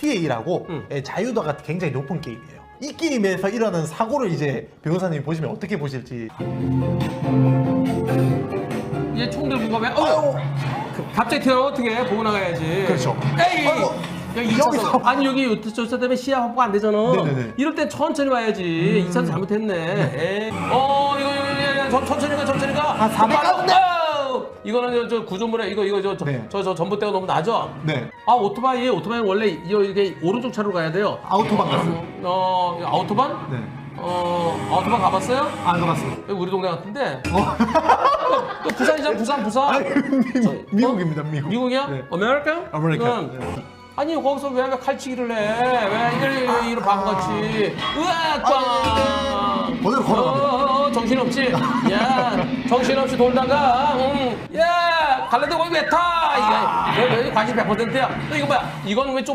TA라고 음. 예, 자유도가 굉장히 높은 게임이에요. 이 게임에서 일어나는 사고를 이제 변호사님이 보시면 어떻게 보실지. 얘총 들고 가면 어 갑자기 튀어 어떻게 해? 보고 나가야지. 그렇죠. 에이. 아이고. 여기 2차선. 여기서. 아니 여기 저차 때문에 시야 확보가 안 되잖아. 네네네. 이럴 땐 천천히 와야지. 이 2차선 잘못했네. 에이. 어 이거 이거 이거, 천천히 가 천천히 가. 아, 400 빨라. 가는데? 이거는 저, 저 구조물에 이거 이거 저저 네. 저, 저 전봇대가 너무 낮아. 네. 아 오토바이 오토바이 원래 이- 이게 오른쪽 차로 가야 돼요. 아우토반 갔어요. 어 이거 아우토반? 네. 어 아우토반 가봤어요? 안 가봤어요. 여기 우리 동네 같은데. 어. 또 부산이잖아 부산 부산. 아니, 미- 미국입니다, 미국. 미국이야? 네. 아메리카? 아메리카. 응. 네. 아니 거기서 왜 칼치기를 해? 왜 이런 이런 바보같이? 으악 빵! 그대로 걸어갑니다. 어, 어, 정신없지? 야 정신없이 돌다가 응. 야 갈래도 거기 왜 타? 이거 왜, 왜 관심 100%야? 너 이거 뭐야? 이건 왜 좁은